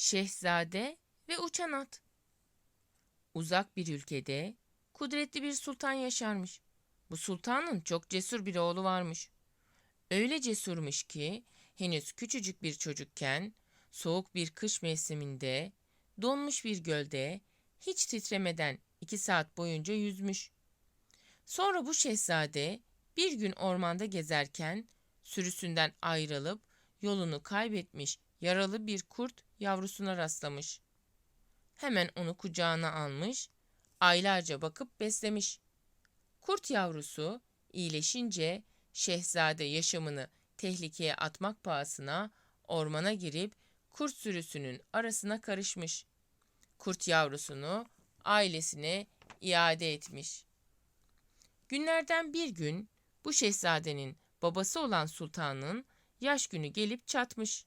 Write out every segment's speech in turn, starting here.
Şehzade ve Uçan At Uzak bir ülkede kudretli bir sultan yaşarmış. Bu sultanın çok cesur bir oğlu varmış. Öyle cesurmuş ki henüz küçücük bir çocukken soğuk bir kış mevsiminde donmuş bir gölde hiç titremeden iki saat boyunca yüzmüş. Sonra bu şehzade bir gün ormanda gezerken sürüsünden ayrılıp yolunu kaybetmiş yaralı bir kurt yavrusuna rastlamış. Hemen onu kucağına almış, aylarca bakıp beslemiş. Kurt yavrusu iyileşince şehzade yaşamını tehlikeye atmak pahasına ormana girip kurt sürüsünün arasına karışmış. Kurt yavrusunu ailesine iade etmiş. Günlerden bir gün bu şehzadenin babası olan sultanın yaş günü gelip çatmış.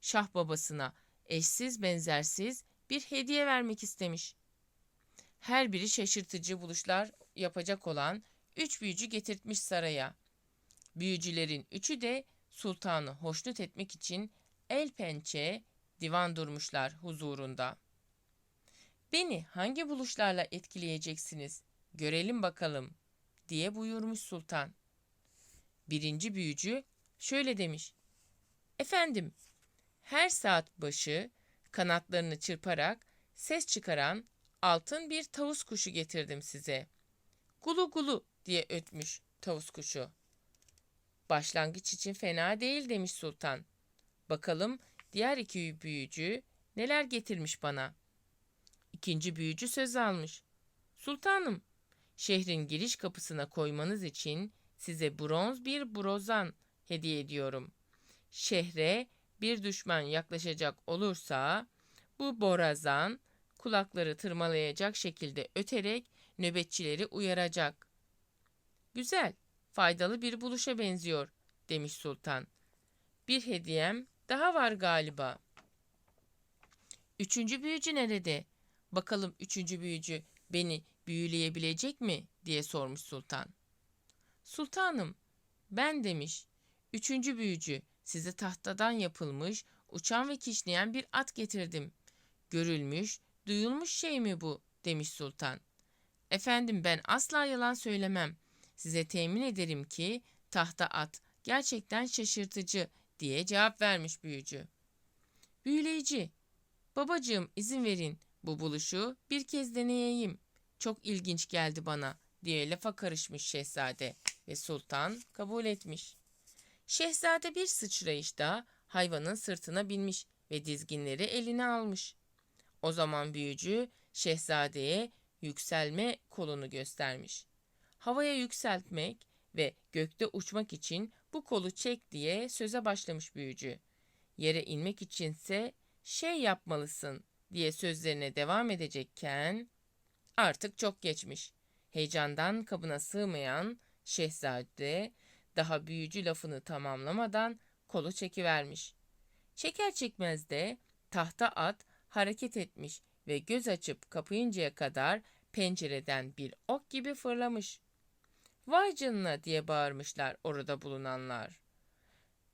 Şah babasına eşsiz benzersiz bir hediye vermek istemiş. Her biri şaşırtıcı buluşlar yapacak olan üç büyücü getirtmiş saraya. Büyücülerin üçü de sultanı hoşnut etmek için el pençe divan durmuşlar huzurunda. Beni hangi buluşlarla etkileyeceksiniz? Görelim bakalım diye buyurmuş sultan. Birinci büyücü şöyle demiş. Efendim, her saat başı kanatlarını çırparak ses çıkaran altın bir tavus kuşu getirdim size. Gulu gulu diye ötmüş tavus kuşu. Başlangıç için fena değil demiş sultan. Bakalım diğer iki büyücü neler getirmiş bana. İkinci büyücü söz almış. Sultanım, şehrin giriş kapısına koymanız için size bronz bir brozan hediye ediyorum. Şehre bir düşman yaklaşacak olursa bu borazan kulakları tırmalayacak şekilde öterek nöbetçileri uyaracak. Güzel, faydalı bir buluşa benziyor demiş sultan. Bir hediyem daha var galiba. Üçüncü büyücü nerede? Bakalım üçüncü büyücü beni büyüleyebilecek mi diye sormuş sultan. Sultanım, ben demiş. Üçüncü büyücü, size tahtadan yapılmış, uçan ve kişneyen bir at getirdim. Görülmüş, duyulmuş şey mi bu? demiş sultan. Efendim ben asla yalan söylemem. Size temin ederim ki tahta at gerçekten şaşırtıcı diye cevap vermiş büyücü. Büyüleyici, babacığım izin verin bu buluşu bir kez deneyeyim. Çok ilginç geldi bana diye lafa karışmış şehzade ve sultan kabul etmiş. Şehzade bir sıçrayışta hayvanın sırtına binmiş ve dizginleri eline almış. O zaman büyücü şehzadeye yükselme kolunu göstermiş. Havaya yükseltmek ve gökte uçmak için bu kolu çek diye söze başlamış büyücü. Yere inmek içinse şey yapmalısın diye sözlerine devam edecekken artık çok geçmiş. Heyecandan kabına sığmayan şehzade daha büyücü lafını tamamlamadan kolu çekivermiş. Çeker çekmez de tahta at hareket etmiş ve göz açıp kapayıncaya kadar pencereden bir ok gibi fırlamış. Vay canına diye bağırmışlar orada bulunanlar.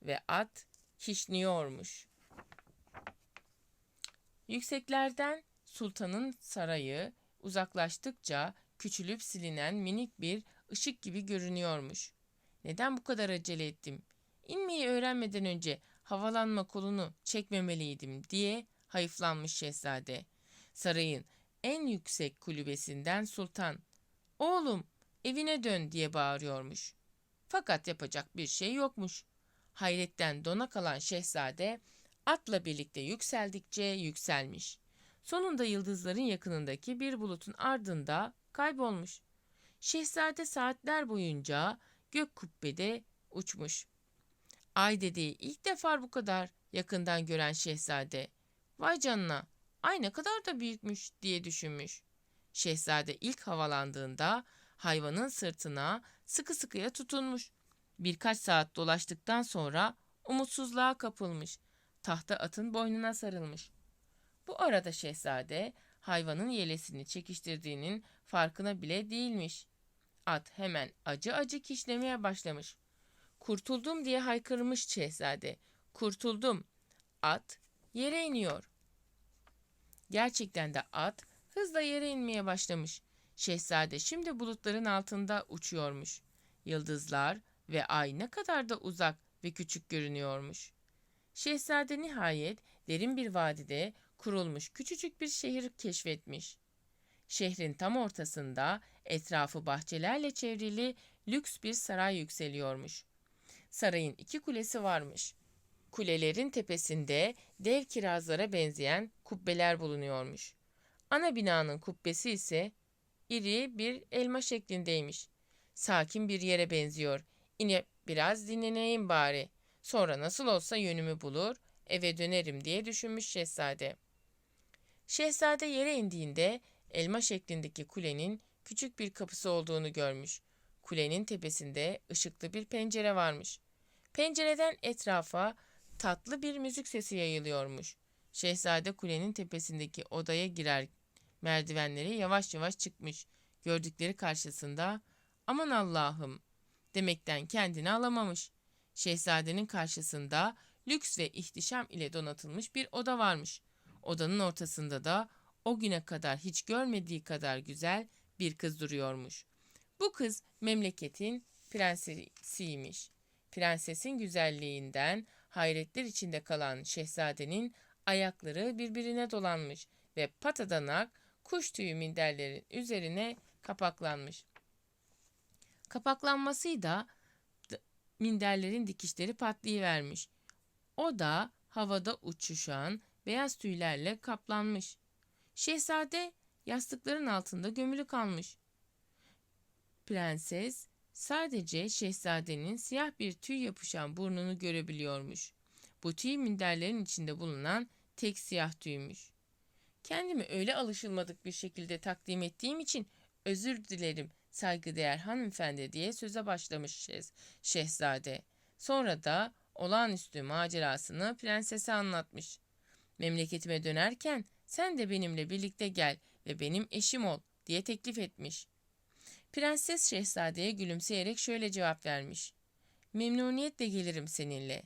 Ve at kişniyormuş. Yükseklerden sultanın sarayı uzaklaştıkça küçülüp silinen minik bir ışık gibi görünüyormuş. Neden bu kadar acele ettim? İnmeyi öğrenmeden önce havalanma kolunu çekmemeliydim diye hayıflanmış şehzade. Sarayın en yüksek kulübesinden sultan, oğlum evine dön diye bağırıyormuş. Fakat yapacak bir şey yokmuş. Hayretten dona kalan şehzade atla birlikte yükseldikçe yükselmiş. Sonunda yıldızların yakınındaki bir bulutun ardında kaybolmuş. Şehzade saatler boyunca gök kubbede uçmuş. Ay dediği ilk defa bu kadar yakından gören şehzade. Vay canına, ay ne kadar da büyükmüş diye düşünmüş. Şehzade ilk havalandığında hayvanın sırtına sıkı sıkıya tutunmuş. Birkaç saat dolaştıktan sonra umutsuzluğa kapılmış. Tahta atın boynuna sarılmış. Bu arada şehzade hayvanın yelesini çekiştirdiğinin farkına bile değilmiş. At hemen acı acı kişnemeye başlamış. Kurtuldum diye haykırmış şehzade. Kurtuldum. At yere iniyor. Gerçekten de at hızla yere inmeye başlamış. Şehzade şimdi bulutların altında uçuyormuş. Yıldızlar ve ay ne kadar da uzak ve küçük görünüyormuş. Şehzade nihayet derin bir vadide kurulmuş küçücük bir şehir keşfetmiş. Şehrin tam ortasında etrafı bahçelerle çevrili lüks bir saray yükseliyormuş. Sarayın iki kulesi varmış. Kulelerin tepesinde dev kirazlara benzeyen kubbeler bulunuyormuş. Ana binanın kubbesi ise iri bir elma şeklindeymiş. Sakin bir yere benziyor. Yine biraz dinleneyim bari. Sonra nasıl olsa yönümü bulur, eve dönerim diye düşünmüş şehzade. Şehzade yere indiğinde elma şeklindeki kulenin küçük bir kapısı olduğunu görmüş. Kulenin tepesinde ışıklı bir pencere varmış. Pencereden etrafa tatlı bir müzik sesi yayılıyormuş. Şehzade kulenin tepesindeki odaya girer merdivenleri yavaş yavaş çıkmış. Gördükleri karşısında aman Allah'ım demekten kendini alamamış. Şehzadenin karşısında lüks ve ihtişam ile donatılmış bir oda varmış. Odanın ortasında da o güne kadar hiç görmediği kadar güzel bir kız duruyormuş. Bu kız memleketin prensesiymiş. Prensesin güzelliğinden hayretler içinde kalan şehzadenin ayakları birbirine dolanmış ve patadanak kuş tüyü minderlerin üzerine kapaklanmış. Kapaklanmasıyla minderlerin dikişleri patlayıvermiş. O da havada uçuşan beyaz tüylerle kaplanmış. Şehzade yastıkların altında gömülü kalmış. Prenses sadece şehzadenin siyah bir tüy yapışan burnunu görebiliyormuş. Bu tüy minderlerin içinde bulunan tek siyah tüymüş. Kendimi öyle alışılmadık bir şekilde takdim ettiğim için özür dilerim saygıdeğer hanımefendi diye söze başlamış şehz şehzade. Sonra da olağanüstü macerasını prensese anlatmış. Memleketime dönerken sen de benimle birlikte gel ve benim eşim ol diye teklif etmiş. Prenses şehzadeye gülümseyerek şöyle cevap vermiş. Memnuniyetle gelirim seninle.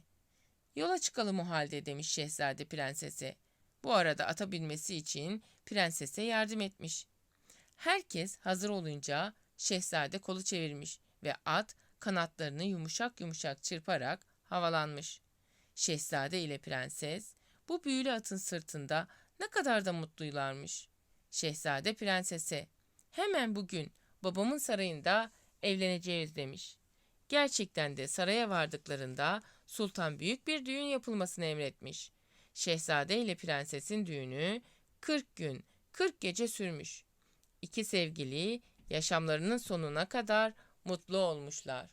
Yola çıkalım o halde demiş şehzade prensese. Bu arada ata binmesi için prensese yardım etmiş. Herkes hazır olunca şehzade kolu çevirmiş ve at kanatlarını yumuşak yumuşak çırparak havalanmış. Şehzade ile prenses bu büyülü atın sırtında ne kadar da mutluylarmış. Şehzade prensese hemen bugün babamın sarayında evleneceğiz demiş. Gerçekten de saraya vardıklarında sultan büyük bir düğün yapılmasını emretmiş. Şehzade ile prensesin düğünü 40 gün 40 gece sürmüş. İki sevgili yaşamlarının sonuna kadar mutlu olmuşlar.